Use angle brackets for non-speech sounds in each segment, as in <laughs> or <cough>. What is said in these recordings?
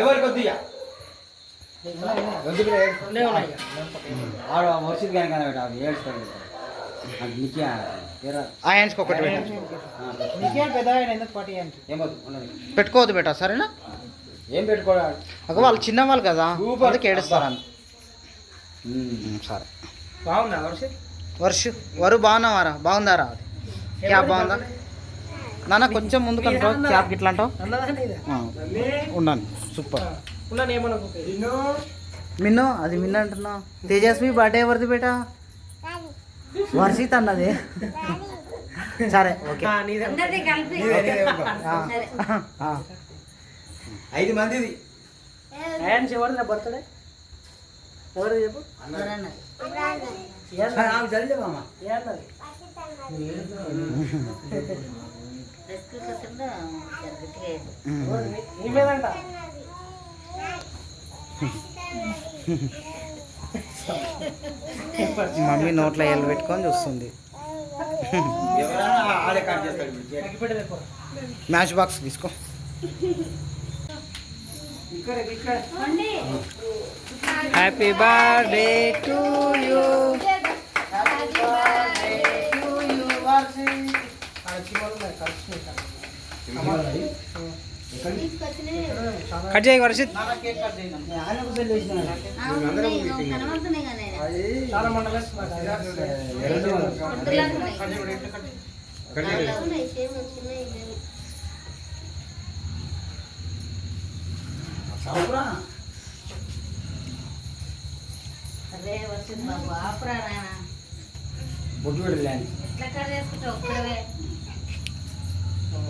ఎవరికి వద్దియా వద్దు బిడ్డ, ఏడు. రెండే ఉన్నాయి ఇక. ఆడ వర్షిత్ కానీ కానీ పెట్ట అది ఏడుస్తాడు అది నీకే ఏరా ఆ హ్యాండ్స్కి ఒకటి పెట్ట. నీకేం పెద్ద ఆయన ఎందుకు పట్టి ఆయనకి ఏమొద్దు ఉన్నది పెట్టుకోవద్దు బేటా సరేనా? ఏం పెట్టుకోవాలి ఒక వాళ్ళు చిన్నవాళ్ళు కదా సూపర్. అందుకే ఏడుస్తారు అని సరే. బాగుందా వర్షం? వర్షు వరు బాగున్నావారా? బాగుందారా? అది క్యాబ్ బాగుందా? నాన్న కొంచెం ముందు కంటావు క్యాబ్ ఇట్లా అంటావు ఉన్నాను సూపర్. మిన్ను. అది మిన్ను అంటున్నా. తేజస్వి బర్త్డే ఎవరిది బేటా? వర్షిత్ అన్నది. సరే ఓకే. ఐదు మందిది. ఎవరిది బర్త్డే? ఎవరిది చెప్పు? మామ. మమ్మీ నోట్లో ఎల్లు పెట్టుకొని చూస్తుంది. మ్యాచ్ బాక్స్ తీసుకో. ఇక్కడ ఇక్కడ. హ్యాపీ బర్త్డే టు యూ ఆ చిమ్మలు ఉన్నాయి, కలిసినాయి కదా. కట్ చేయి వర్షిత్ ఆయనకు పెళ్ళి చేసినాడు. చాలా మంటలు వేస్తున్నారు. ఎవరిది వాళ్ళు? సావురా. అదే వచ్చింది బాబు. ఆపురా నాయన. బొట్టు పెడలే. ఎట్లా కట్ చేసుకుంటావు?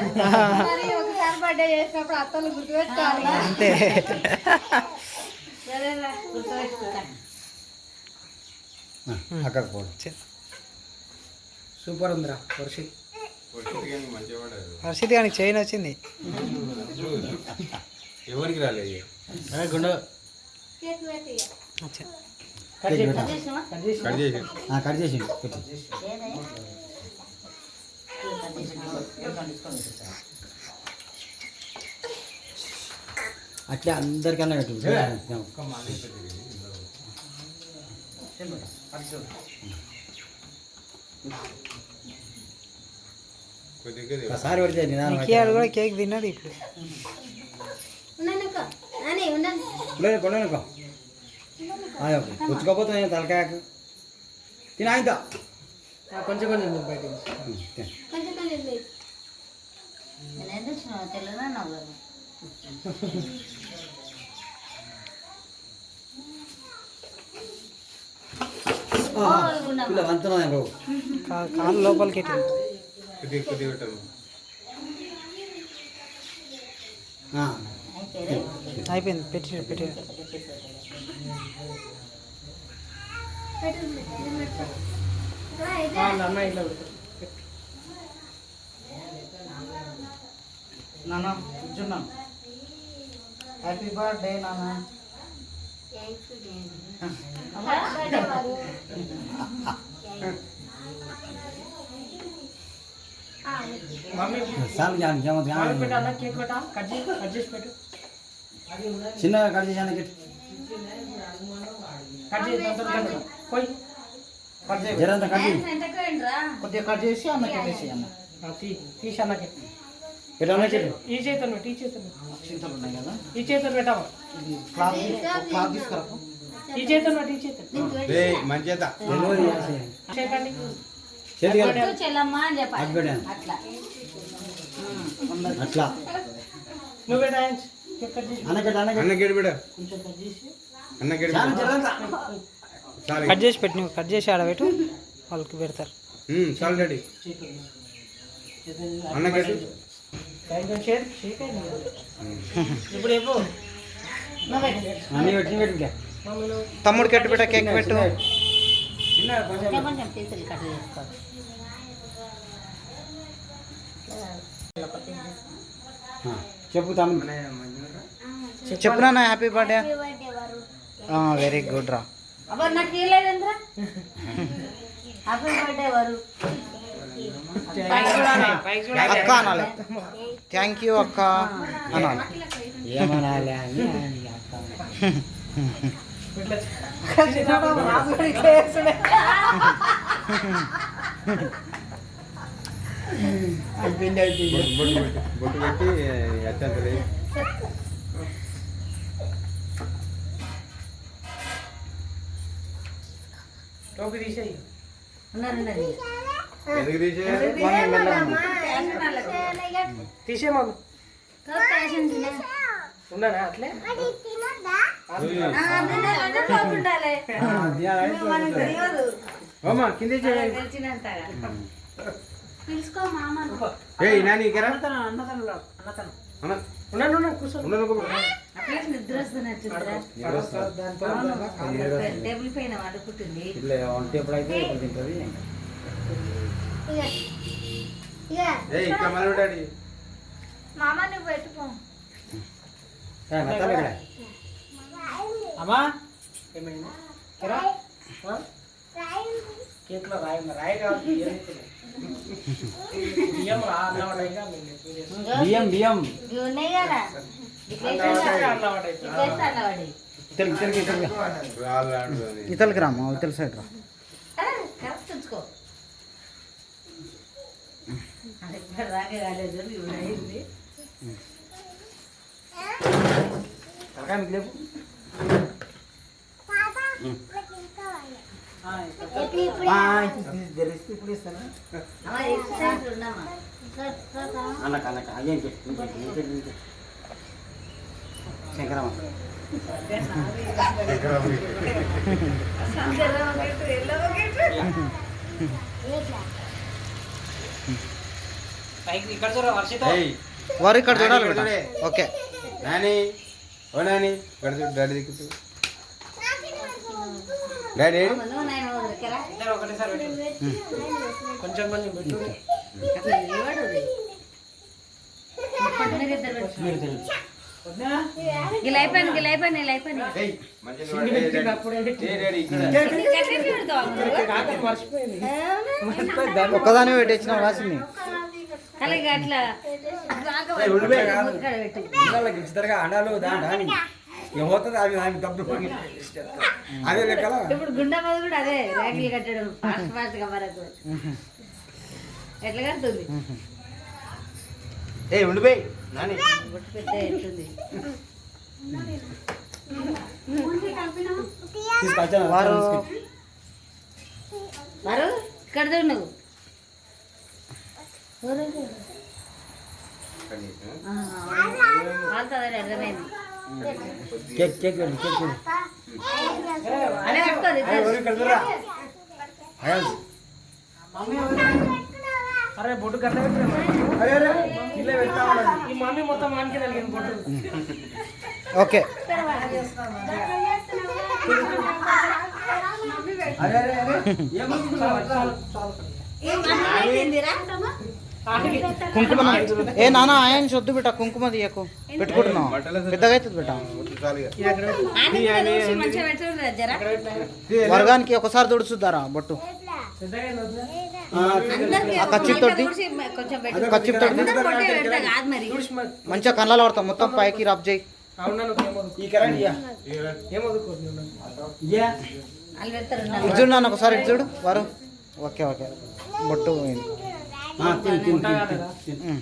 <laughs> మరి? ఒకసారి బర్త్డే చేసినప్పుడు అత్తోళ్ళు గుర్తుపెట్టుకోవాలి అంతే. సరేరా గుర్తుపెట్టుకుంటా. అక్కడ పోడు సూపర్ ఉందిరా వర్షి. హర్షిత్ కానీ చైన్ వచ్చింది. ఎవరికి రాలేదు? కట్ చేసి? అట్లే అందరికన్నా పెట్టు ఒకసారి పెడితే కూడా కేక్ తిన్నాడు ఇప్పుడు. ఉన్నాను. కొననుకో పుచ్చుకోపోతే నేను తలకాయకు తిన ఆయన కొంచెం కొంచెం వంతున్నా బాబు కాలు లోపలికి కొద్దిగా కొద్దిగా? అయిపోయింది పెట్టి. పెట్టి ఆ, అన్న ఇట్లా పెడతాడు. నాన్న కూర్చున్నా. హ్యాపీ బర్త్డే నాన్న. మమ్మీ చాలు జాను ఏమవుతుంది మమ్మీ పెట్టు అన్న కేక్ పెట్టా కట్ చేసి కట్ చేసి పెట్టు. చిన్నగా కట్ చేసాను గిట్ కట్ చేసి. పోయి. కట్ చేయి. జరంతా కట్ పోయిండ్రా? కొద్దిగా కట్ చేసి అన్నకి వేసి అన్న. తీసి అన్నకి పెట్టాను చెట్టు ఈ చేతులు పెట్టు ఈ చేతులు ఉన్నాయి కదా. ఈ చేతులు పెట్టావా? ఇది క్లాత్ క్లాత్ తీసుకురా ఈ చేతులు పెట్టు ఈ చేతులు. చేసి చేతి అట్లా. అట్లా. నువ్వు కేక్ కట్ చేసి పెట్టి నువ్వు కట్ చేసి ఆడబెట్టు వాళ్ళకి పెడతారు. చెప్పు అన్నీ పెట్టి కేక్ పెట్టు. చెప్పు తమ్ముడు. చెప్పు. నాన్న హ్యాపీ బర్త్డే వెరీ గుడ్ రా. అక్క అనాలి. థ్యాంక్ యూ అక్క. అనాలి. ఏమనాలి. అయిపోయింది అయిపోయింది బొట్టు బొట్టు పెట్టి బొట్టు పెట్టి అత్యంతలే టోపీ తీసేయి. ఉన్నారు ఉన్నది ఎందుకు తీసే తీసే మమ్మీ ఉన్నారా అట్లే? కింద పిలుచుకో మామ. ఏయ్ నాని ఇక్కడ? అన్నతనం అన్నతనం. అన్న ఉన్నాను ఉన్నాను కూర్చో. ఉండను ఒక అట్లా నిద్ర వస్తున్నట్టుందిరా టేబుల్ పైన వండుకుంటుంది ఇట్లా వంట ఎప్పుడైతే ఇప్పుడు తింటుంది ఏయ్ ఇక్కడ మళ్ళీ డాడీ మామ నువ్వు పెట్టుకో ఏ, మెత్తాలు ఇక్కడ అమ్మా ఏమైంది ఎరా? ఆ? కేక్లో రాయి ఉంది రాయి కాదు బియ్యం ఇస్తుంది. బియ్యం రా అన్నమాట ఇంకా మేము ఎక్కువ చేస్తాం. బియ్యం బియ్యం ఇవి ఉన్నాయి కదా ఇట్లా అన్నమాట అన్నమాట అయిపోయింది. ఇట్లా వేస్తే అన్నవాడి తెలుగు తెలుగు తెలుగు రాళ్ళు ఆడుతుంది ఇతలకి రామ్మా ఇతల సైడ్ రా కరెక్ట్ ఉంచుకో అది అన్నక అన్నక అయ్యేం చెప్పు శంకరమ్మ వారు ఇక్కడ చూడాలి ఓకే. నాని ఓ నాని ఇక్కడ చూడు డాడీ దిక్కు డాడీ ఇద్దరు ఒకటేసారి పెట్టు. కొంచెం పెట్టు? ఇలా అయిపోయింది ఇలా అయిపోయింది ఇలా అయిపోయింది. ఒక్కదాని అలాగే అట్లా. ఇస్తారుగా అండాలు దాని. ఏమవుతుంది? అవి దానికి డబ్బులు అదే లెక్కల ఇప్పుడు గుండె మీద కూడా అదే ర్యాకులు కట్టడం ఫాస్ట్ ఫాస్ట్గా మరకు ఎట్లా కడుతుంది? ఏ ఉండిపోయి నాని. బొట్టు పెద్ద వారు. మరు ఇక్కడ చూడు నువ్వు వాళ్ళతో అర్థమైంది. కేక్ కేక్ చూడండి కేక్ ఎవరు? అరే బొట్టు ఉన్నది. ఈ మమ్మీ మొత్తం తగిలింది బొట్టు. ఓకే. అరే అరే అరే. ఏమనుకుంటున్నావు? కుంకుమ ఏ నాన్న ఆయన చొద్దు బిడ్డ కుంకుమ తీయకు. పెట్టుకుంటున్నావు పెద్దగా అవుతుంది బిడ్డ. చాలు మంచిగా పెట్టుకుంటారు జరా. వర్గానికి ఒకసారి తుడుచుద్దారా బొట్టు? పెద్దగా అయింది వద్దా? అందరికీ ఆ కచ్చిప్ తోటి తుడిచి కొంచెం పెట్టు కచ్చిప్ తోటి అందరూ పొట్టే పెడతా కాదు మరి. తుడిచి మరి. మంచిగా కళ్ళలో పడతాం మొత్తం పైకి రబ్ చేయి. అవునా నువ్వు ఏమొద్దు ఈ కరెంట్ ఇయ్య. ఏమొద్దుకో ఇయ్య. వాళ్ళు పెడతారు ఇటు చూడు నాన్న ఒకసారి ఇటు చూడు వారు ఓకే ఓకే. బొట్టు పోయింది. ఆ, తిను తిను ఉంటా తిను, కదా. తిను. ఉమ్.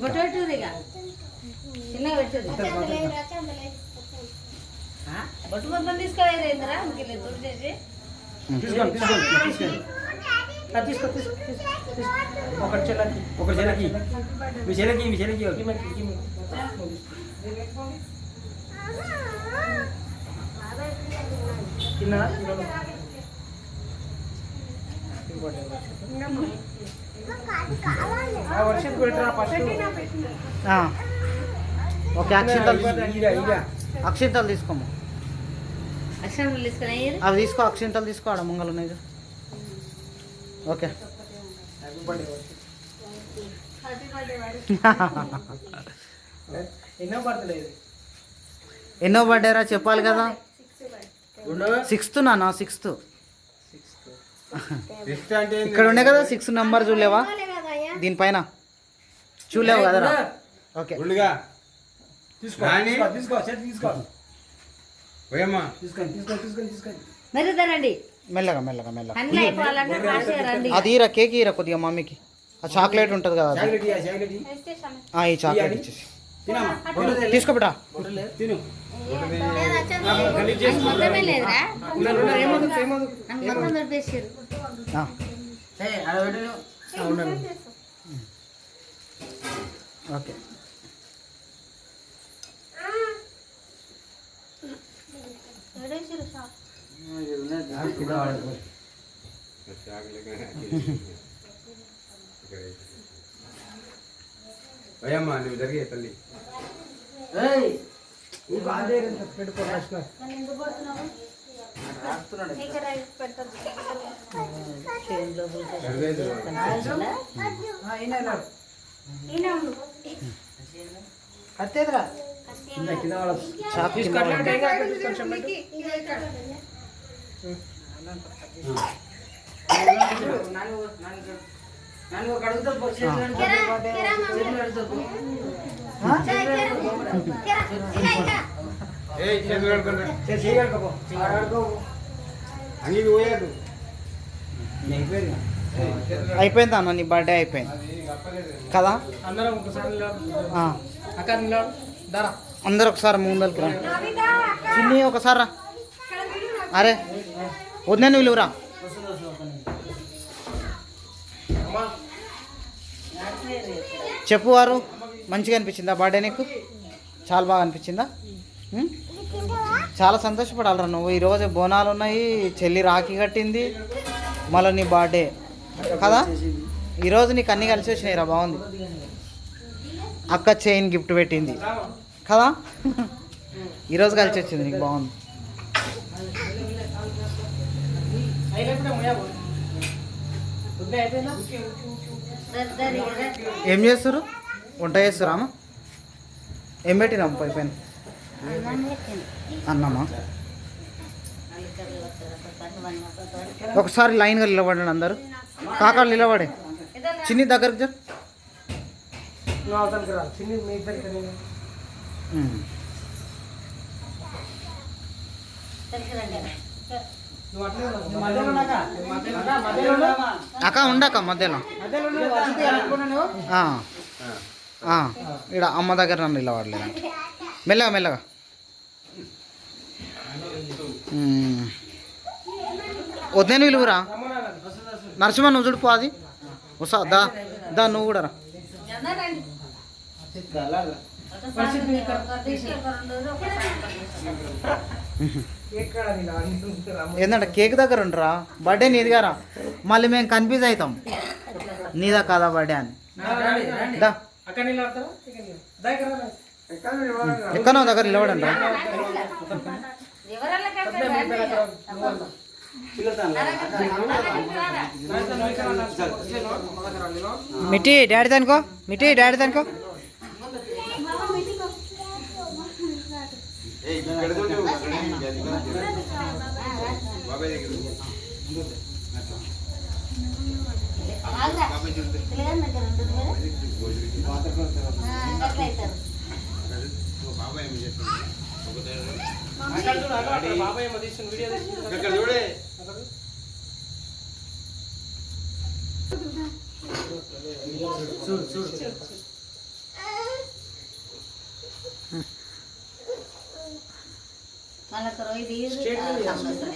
బొట్టు పెట్టుది ఇక చిన్నగా పెట్టుది ఆ? బొట్టు మొత్తం తీసుకోలేదు ఏందిరా ఇంకెళ్ళి తుడి చేసి తీసుకోండి తీసుకోండి తీసుకోండి ఆ, తీసుకో తీసుకో తీసుకో, తీసుకో ఒకటి చెల్లకి ఒక చెలకి మీ చెలకి మీ చెలకి ఈమెకి, ఈమెకి. తిన్నా వర్షం పెట్టరా ఫస్ట్ ఆ. ఓకే అక్షింతలు. అక్షింతలు తీసుకుని అవి తీసుకో అక్షింతలు తీసుకో ఆడ ముంగలు ఉన్నాయి. ఓకే. <laughs> ఎన్నో బర్త్డేరా చెప్పాలి కదా. సిక్స్త్ నాన్న సిక్స్త్? ఇక్కడ ఉండే కదా సిక్స్ నెంబర్ చూడలేవా? దీనిపైన. చూడలేవు కదరా ఓకే. మెల్లగా మెల్లగా మెల్లగా అది ఈరా కేక్ ఈరా కొద్దిగా మమ్మీకి. ఆ చాక్లెట్ ఉంటుంది కదా ఈ చాక్లెట్ ఇచ్చేసి. తినమ్మా ఫోటో తీసుకో బిడ్డా. తిను. మొత్తమే లేదురా ఏమదు ఏమదు నన్ను మొత్తం దొరికేసారు ఆ, ఓకే కింద పడకు. పోయమ్మా నువ్వు జరిగే తల్లి అత్తేదిరా కింద పెట్టు, కొంచెం పెట్టు. అయిపోయింది. అన్న నీ బర్త్డే అయిపోయింది. కదా? అందరం ఒకసారి ఒకసారి ముందరికి రా. చిన్ని ఒకసారి రా. అరే వద్దని విలువరా చెప్పు వారు మంచిగా అనిపించిందా బర్త్డే నీకు? చాలా బాగా అనిపించిందా? చాలా సంతోషపడాలరా నువ్వు. ఈరోజు బోనాలు ఉన్నాయి చెల్లి రాఖీ కట్టింది మళ్ళీ నీ బర్త్డే కదా? ఈరోజు నీకు అన్నీ కలిసి వచ్చినాయి రా బాగుంది. అక్క చైన్ గిఫ్ట్ పెట్టింది. కదా? ఈరోజు కలిసి వచ్చింది నీకు బాగుంది. ఏం చేస్తారు వంట చేస్తారా ఏం పెట్టినాం పై అన్నమా? ఒకసారి లైన్గా నిలబడండి అందరూ. కాకాలు నిలబడే. చిన్ని దగ్గరకు జర్? అక్క ఉండక్క మధ్యలో. ఇక్కడ అమ్మ దగ్గర నన్ను నిలబడలేదు. మెల్లగా మెల్లగా. వద్దని విలువరా. నరసింహ నువ్వు చూడు అది. వస్తా దా దా నువ్వు కూడా రా. ఏంటంటే కేక్ దగ్గర ఉండరా. బర్త్డే నీది గారా మళ్ళీ మేము కన్ఫ్యూజ్ అవుతాం. నీదా కాదా బర్త్డే అని. దా. ఎక్కడో దగ్గర నిలబడండి మిట్టి డాడీ దానికో మిట్టి డాడీ దానికో బాబాయ్ బాబాయ్ చూడు బాబాయ్ ఏం చేస్తుంది అక్కడ చూడు, అక్కడ, అక్కడ బాబాయ్ ఏమో తీస్తుంది, వీడియో తీస్తుంది. ఇక్కడ చూడే మళ్ళీ ఇది Straight గా సంబంధించిన